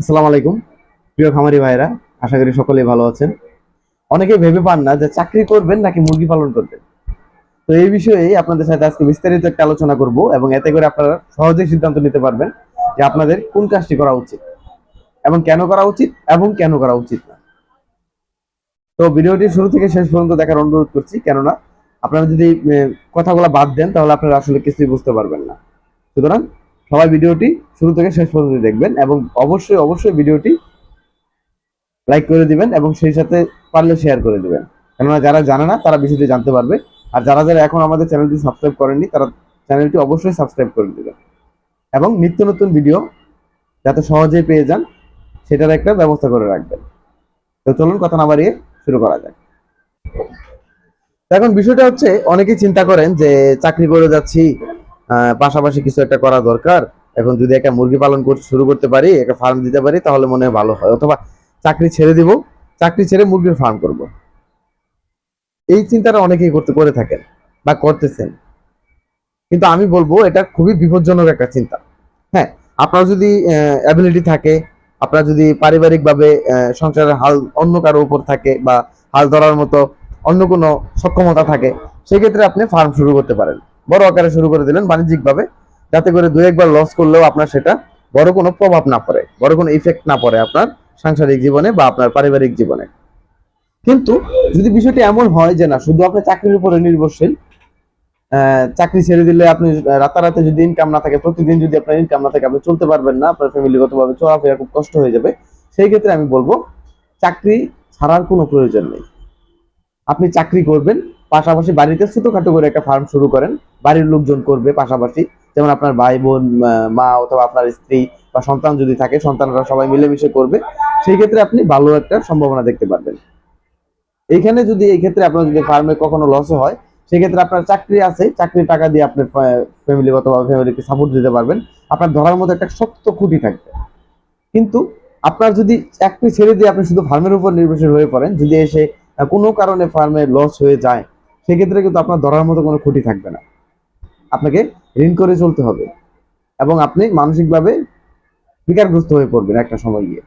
আসসালামু আলাইকুম। প্রিয় খামারি ভাইরা আশা করি সকলেই ভালো আছেন। অনেকে ভেবে পান না যে চাকরি করবেন নাকি মুরগি পালন করবেন। তো এই বিষয়ে আপনাদের সাথে আজকে বিস্তারিত একটা আলোচনা করব এবং এতে করে আপনারা সহজেই সিদ্ধান্ত নিতে পারবেন যে আপনাদের কোন কাজটি করা উচিত এবং কেন করা উচিত এবং কেন করা উচিত না। তো ভিডিওটি শুরু থেকে শেষ পর্যন্ত দেখার অনুরোধ করছি, কেননা আপনারা যদি কথাগুলো বাদ দেন তাহলে আপনারা আসলে কিছুই বুঝতে পারবেন না। সুতরাং সবাই ভিডিওটি শুরু থেকে শেষ পর্যন্ত দেখবেন এবং অবশ্যই অবশ্যই ভিডিওটি লাইক করে দিবেন এবং সেই সাথে পারলে শেয়ার করে দিবেন। কেননা যারা জানে না, তারা বিষয়টি জানতে পারবে। আর যারা যারা এখন আমাদের চ্যানেলটি সাবস্ক্রাইব করেননি, তারা চ্যানেলটি অবশ্যই সাবস্ক্রাইব করে দেবেন। এবং নিত্য নতুন ভিডিও যাতে সহজেই পেয়ে যান, সেটার একটা ব্যবস্থা করে রাখবেন। তো চলুন কথা না বাড়িয়ে শুরু করা যাক। এখন বিষয়টা হচ্ছে, অনেকেই চিন্তা করেন যে, চাকরি করে যাচ্ছি পাশাপাশি কিছু একটা করা দরকার। এখন যদি একটা মুরগি পালন করতে শুরু করতে পারি, একটা ফার্ম দিতে পারি, তাহলে মনে হয় ভালো হয়। অথবা চাকরি ছেড়ে দিব, চাকরি ছেড়ে মুরগির ফার্ম করব। এই চিন্তাটা অনেকেই করতে করে থাকেন বা করতেছেন। কিন্তু আমি বলব, এটা খুবই বিপজ্জনক একটা চিন্তা। হ্যাঁ আপনার যদি অ্যাবিলিটি থাকে, আপনার যদি পারিবারিকভাবে সংসারের হাল অন্য কারও উপর থাকে বা হাল ধরার মতো অন্য কোনো সক্ষমতা থাকে, সেক্ষেত্রে আপনি ফার্ম শুরু করতে পারেন। বড় আকারে শুরু করে দিলেন বাণিজ্যিকভাবে, যাতে করে দু একবার লস করলেও আপনার সেটা বড় কোনো প্রভাব না পড়ে, বড় কোনো ইফেক্ট না পড়ে আপনার সাংসারিক জীবনে বা আপনার পারিবারিক জীবনে। কিন্তু যদি বিষয়টি এমন হয় যে না, শুধু আপনি চাকরির উপরে নির্ভরশীল চাকরি ছেড়ে দিলে আপনি রাতারাতি যদি ইনকাম না থাকে, প্রতিদিন যদি আপনার ইনকাম না থাকে, আপনি চলতে পারবেন না, আপনার ফ্যামিলিগতভাবে চলাফেরা খুব কষ্ট হয়ে যাবে। সেই ক্ষেত্রে আমি বলব, চাকরি ছাড়ার কোনো প্রয়োজন নেই। আপনি চাকরি করবেন, পাশাপাশি বাড়িতে ছোটখাটো করে একটা ফার্ম শুরু করেন, বাড়ির লোকজন করবে পাশাপাশি। যেমন আপনার ভাই বোন মা অথবা আপনার স্ত্রী বা সন্তান যদি থাকে, সন্তানরা সবাই মিলেমিশে করবে। সেই ক্ষেত্রে আপনি ভালো একটা সম্ভাবনা দেখতে পারবেন। এইখানে যদি, এই ক্ষেত্রে আপনার যদি ফার্মে কখনো লস হয়, সেক্ষেত্রে আপনার চাকরি আছে, চাকরির টাকা দিয়ে আপনার ফ্যামিলিগতভাবে ফ্যামিলিকে সাপোর্ট দিতে পারবেন। আপনার ধরার মতো একটা শক্ত খুঁটি থাকবে। কিন্তু আপনার যদি চাকরি ছেড়ে দিয়ে আপনি শুধু ফার্মের উপর নির্ভরশীল হয়ে পড়েন, যদি এসে কোনো কারণে ফার্মে লস হয়ে যায়, সেক্ষেত্রে কিন্তু আপনার ধরার মতো কোনো ক্ষতি থাকবে না। আপনাকে ঋণ করে চলতে হবে এবং আপনি মানসিকভাবে বিকারগ্রস্ত হয়ে পড়বেন একটা সময় গিয়ে।